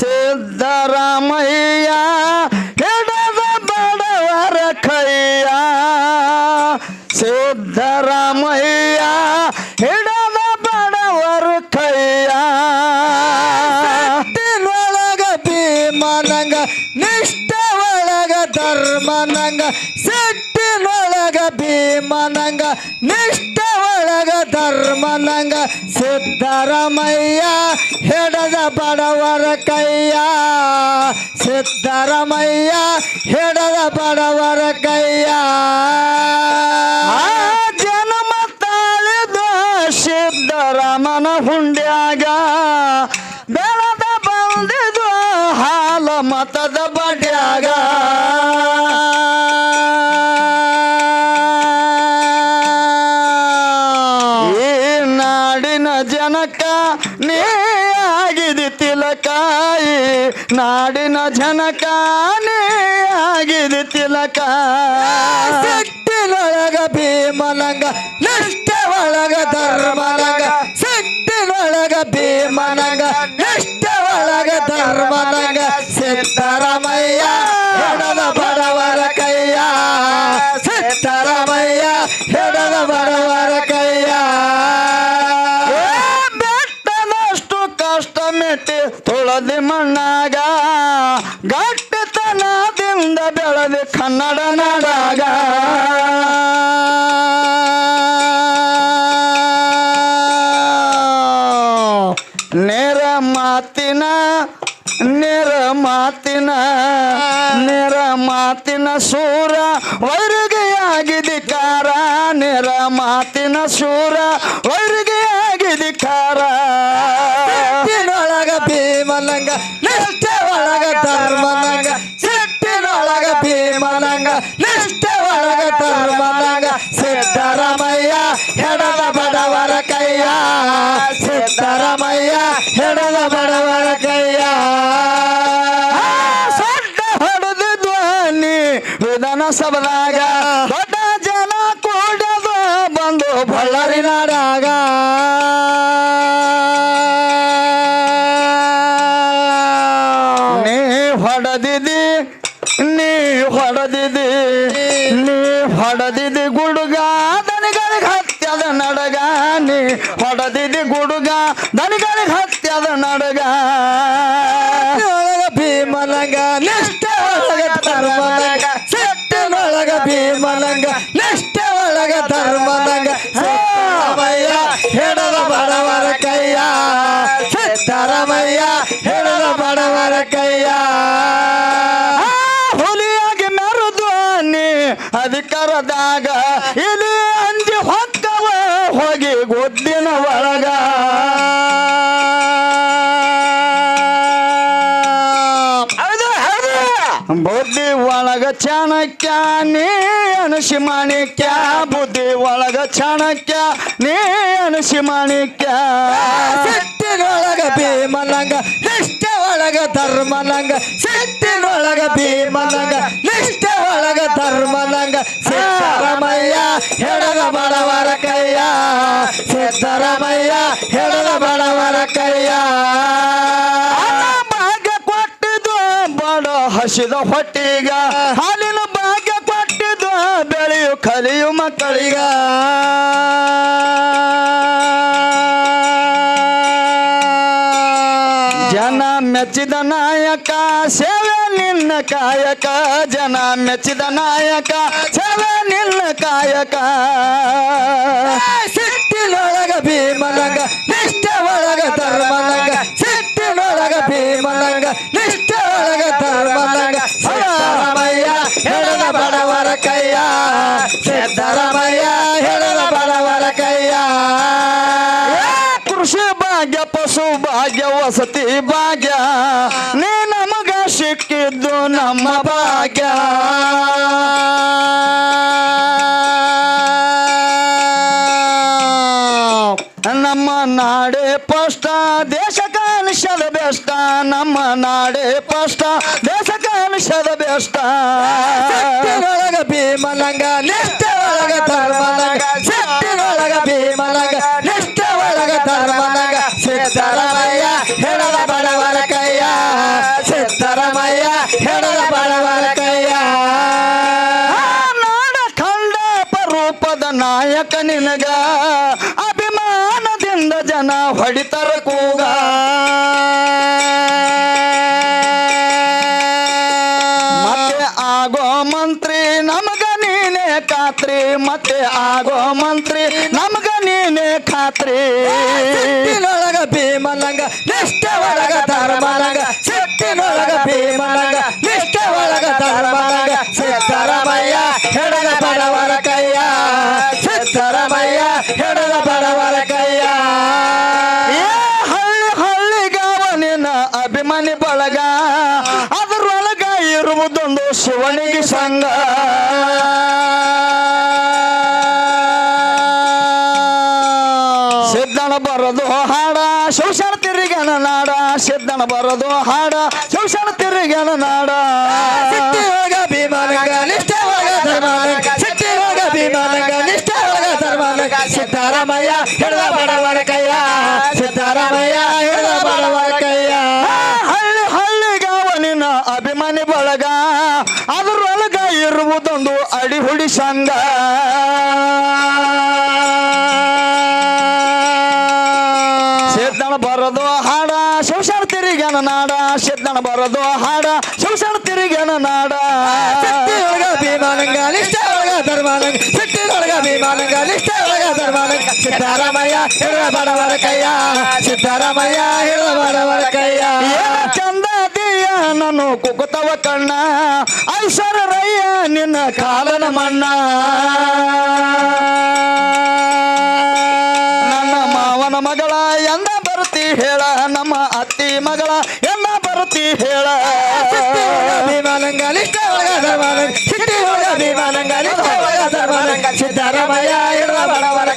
ಸಿದ್ದರಾಮಯ್ಯ, ಹಿಡದ ಬಡವರ ಕೈಯ. ಸಿದ್ದರಾಮಯ್ಯ, ಹಿಡದ ಬಡವರ ಕೈಯ. ತಿನ್ನೊಳಗ ಭೀಮನಂಗ ನಿಷ್ಠ ಒಳಗ ಧರ್ಮನಂಗ ಸಿಟ್ಟಿನೊಳಗ ಭೀಮನಂಗ, ನಿಷ್ಠ ಧರ್ಮನಂಗ ಸಿದ್ದರಾಮಯ್ಯ, ಹೆಡದ ಬಡವರ ಕೈಯ. ಸಿದ್ದರಾಮಯ್ಯ, ಹೆಡದ ಬಡವರ ಕೈಯ. ಜನ್ಮ ತಾಳಿದ ಸಿದ್ದರಾಮನ ಹುಂಡ್ಯಾಗ, ಬೆಳೆದ ಬಂದಿದು ಹಾಲ ಮತದ ಜನಕ ನೀ ಆಗಿದೆ ತಿಲಕಾಯಿ. ನಾಡಿನ ಜನಕ ನೀ ಆಗಿದೆ ತಿಲಕ ಸಿಟ್ಟಿನೊಳಗ ಭೀಮಲಂಗ ನಿಷ್ಠ ತುಳದಿ ಮಣ್ಣಾಗ, ಗಟ್ಟಿತನದಿಂದ ಬೆಳೆದಿ ಕನ್ನಡ ನಾಡಾಗ. ನೇರ ಮಾತಿನ ನೇರ ಮಾತಿನ ನೇರ ಮಾತಿನ ಸೂರ ವೈರಿಗೆಯಾಗಿದೆ ಕಾರ ನೇರ ಮಾತಿನ ಸೂರ ವೈರಿಗೆಯಾಗಿದೆ ವಿಧಾನಸಭದಾಗ ದೊಡ್ಡ ಜನ ಕೂಡದ ಬಂದು ಬಳ್ಳಾರಿ ನಾಡಾಗ. ನೀ ಹೊಡೆದಿದಿ ನೀ ಹೊಡೆದಿದಿ ನೀ ಹೊಡೆದಿದಿ ಗುಡುಗ, ದನಿಗಳಿಗೆ ಹತ್ಯದ ನಡಗ. ನೀ ಹೊಡೆದಿದಿ ಗುಡುಗ ಅಧಿಕಾರದಾಗ ಇಲ್ಲಿ ಅಂಜಿ ಹೊಕ್ಕವ ಹೋಗಿ ಗೊದ್ದಿನ ಒಳಗ ಬುದ್ಧಿ ಒಳಗ ಚಾಣಕ್ಯ, ನೀ ಅನುಷಿ ಮಾಣಿಕ್ಯ ಬುದ್ಧಿ ಒಳಗ ಚಾಣಕ್ಯ, ನೀ ಅನುಷಿ ಮಾಣಿಕ್ಯ ಸಿಟ್ಟಿನೊಳಗ ಭೀಮನಂಗ ನಿಷ್ಠ ಒಳಗ ಧರ್ಮನಂಗ. ಸಿಟ್ಟಿನೊಳಗ ಭೀಮನಂಗ ನಿಷ್ಠ ಒಳಗ ಧರ್ಮನಂಗ. ಸಿದ್ದರಾಮಯ್ಯ ಹೆಡದ ಬಡವರ ಕೈಯ ಸಿದ್ದರಾಮಯ್ಯ ಹೆಡದ ಹಸಿದ ಹೊಟ್ಟಿಗ. ಹಾಲಿನ ಭಾಗ್ಯ ಕೊಟ್ಟಿದ್ದು ಬೆಳೆಯು ಕಲಿಯು ಮಕ್ಕಳಿಗ. ಜನ ಮೆಚ್ಚಿದ ನಾಯಕ, ಸೇವೆ ನಿನ್ನ ಕಾಯಕ. ಜನ ಮೆಚ್ಚಿದ ನಾಯಕ, ಸೇವೆ ನಿನ್ನ ಕಾಯಕ. ಸಿಟ್ಟಿನೊಳಗ ಭೀಮನಗ, ನಿಷ್ಠ ಒಳಗ ಧರ್ಮನಂಗ. ಭಾಗ್ಯ, ಪಶು ಭಾಗ್ಯ, ವಸತಿ ಭಾಗ್ಯ ನೀ ನಮಗ ಸಿಕ್ಕಿದ್ದು ನಮ್ಮ ಭಾಗ್ಯ. ನಮ್ಮ ನಾಡೆ ಪಷ್ಟ, ದೇಶ ಕಾಣಿಸದ ಬೆಷ್ಟ. ನಮ್ಮ ನಾಡೆ ಪಷ್ಟ, ದೇಶ ಕಾಣಿಸದ ಬೆಷ್ಟ. ಸಿಟ್ಟಿನೊಳಗ ಭೀಮನಂಗ ನಿಷ್ಠೆ ಒಳಗ ಧರ್ಮನಂಗ ಶಕ್ತಿ ಭೀಮನಂಗ. ಒಳಗ ಧರ್ಮನಂಗ ನಿನಗ ಅಭಿಮಾನದಿಂದ ಜನ ಹೊಡಿತರ ಕೂಗ. ಮತ್ತೆ ಆಗೋ ಮಂತ್ರಿ ನಮಗ ನೀನೇ ಖಾತ್ರಿ. ಮತ್ತೆ ಆಗೋ ಮಂತ್ರಿ ನಮಗ ನೀನೇ ಖಾತ್ರಿ. ಭೀಮನಂಗ, ನಿಷ್ಠೆ ಒಳಗ ಧರ್ಮನಂಗ, ಸಿಟ್ಟಿನೊಳಗ ಬರೋದು ಹಾಡ. ಶೋಷಣ ತಿರುಗನ ನಾಡ. ಸಿದ್ದನ ಬರೋದು ಹಾಡ. ಶೋಷಣ ತಿರುಗನ ನಾಡ. ಸಿಟ್ಟಿನೊಳಗ ಭೀಮನಂಗ ನಿಷ್ಠೆ ಒಳಗ ಧರ್ಮನಂಗ. ಸಿಟ್ಟಿನೊಳಗ ಭೀಮನಂಗ ನಿಷ್ಠೆ ಒಳಗ ಧರ್ಮನಂಗ. ಸಿದ್ದರಾಮಯ್ಯ ಹೆಡದ ಬಡವರ ಕೈಯ. ಸಿದ್ದರಾಮಯ್ಯ ಹೆಡದ ಬಡವರ ಕೈಯ. ಹಳ್ಳಿ ಹಳ್ಳಿಗಾವ ನಿನ್ನ ಅಭಿಮಾನಿ ಬಳಗ. ಅದರೊಳಗ ಇರುವುದೊಂದು ಅಡಿಹುಡಿ ಸಂಘ. ನಾಡ ಶೆದ್ದಣ ಬರದು ಹಾಡ ಶೋಷಣ ತಿರುಗನ ನಾಡ. ಸಿಟ್ಟಿನೊಳಗ ಭೀಮಾನಂಗ ನಿಷ್ಠ ಒಳಗ ಧರ್ಮನಂಗ ಸಿಟ್ಟಿನೊಳಗ ಭೀಮಾನಂಗ ನಿಷ್ಠ ಒಳಗ ಧರ್ಮಾನಂಗ. ಸಿದ್ದರಾಮಯ್ಯ ಹಿಡಿದ ಬಡವರ ಕೈಯ ಸಿದ್ದರಾಮಯ್ಯ ಹಿಡಿದ ಬಡವರ ಕೈಯ. ಚಂದ ದಿಯ ನಾನು ಕುಕುತವ ಕಣ್ಣ ಐಶ್ವರ್ಯಯ್ಯ ನಿನ್ನ ಕಾಲನ ಮಣ್ಣ. ನನ್ನ ಮಾವನ ಮಗಳ ಎಂದ ಬರ್ತಿ ಹೇಳ ಭೀಮನಂಗ ನಿಷ್ಠೆ ಒಳಗ ಧರ್ಮನಂಗ ಸಿಟ್ಟಿನೊಳಗ ಭೀಮನಂಗ ನಿಷ್ಠೆ ಒಳಗ ಧರ್ಮನಂಗ ಸಿದ್ದರಾಮಯ್ಯ ಹಿಡಿದ ಬಡವರ